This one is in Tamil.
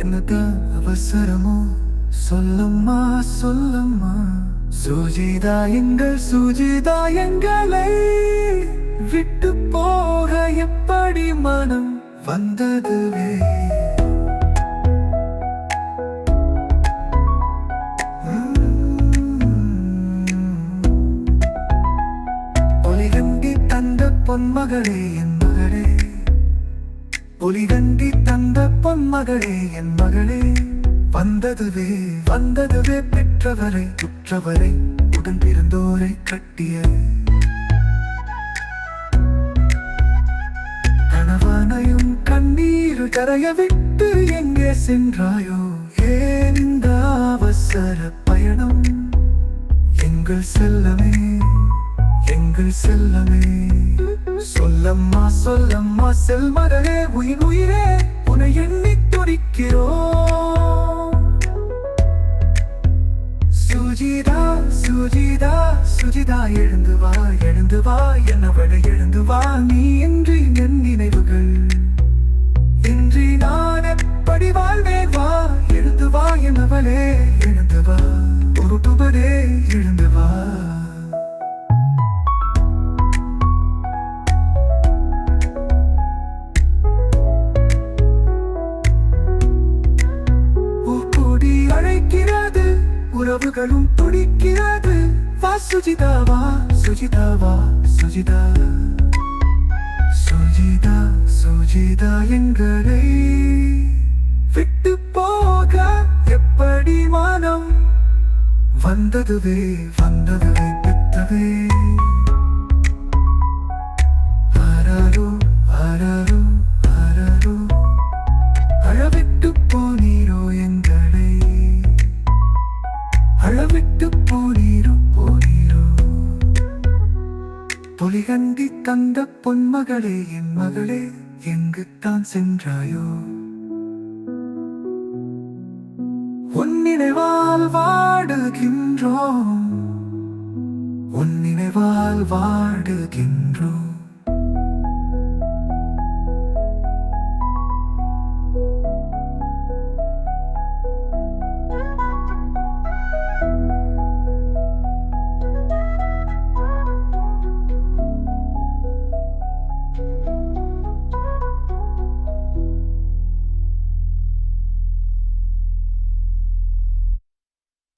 என்னது அவசரமோ? சொல்லம்மா சொல்லம்மா. சுஜிதா எங்கள் சுஜிதா எங்களை. விட்டு போக எப்படி மனம் வந்ததுவே? ஒலிகண்டி தந்த பொன்மகளே என் மகளே. ஒளிகண்டி மகளே என் மகளே வந்ததுவே வந்ததுவே பெற்றவரை உற்றவரை உடன் பிறந்தோரை கட்டிய கணவனையும் கண்ணீர் கரைய விட்டு எங்கே சென்றாயோ? ஏன் இந்த அவசர பயணம்? எங்கள் செல்லமே எங்கள் செல்லமே. சொல்லம்மா சொல்லம்மா செல்மகளே உயிர் உயிரே. உன்னை எண்ணி துடிக்கிறோம். சுஜிதா சுஜிதா சுஜிதா எழுந்து வா எழுந்து வா என்னவளை எழுந்து வா. நீ இன்றி என் நினைவுகள். இன்றி நான் எப்படி வாழ்வேன்? வா எழுந்து வா என்னவளே எழுந்து வா. உருட்டுவதே எழுந்து உறவுகளும் துடிக்கிறது. வா சுஜிதாவா சுஜிதாவா சுஜிதா சுஜிதா. சுஜிதா எங்களை விட்டு போக எப்படி மனம்? வந்ததுவே வந்ததுவே பெற்றதே. பொலிகண்டி தந்த பொன்மகளே என் மகளே எங்குத்தான் சென்றாயோ? உன் நினைவால் வாடுகின்றோம். உன் நினைவால் வாடுகின்றோம்.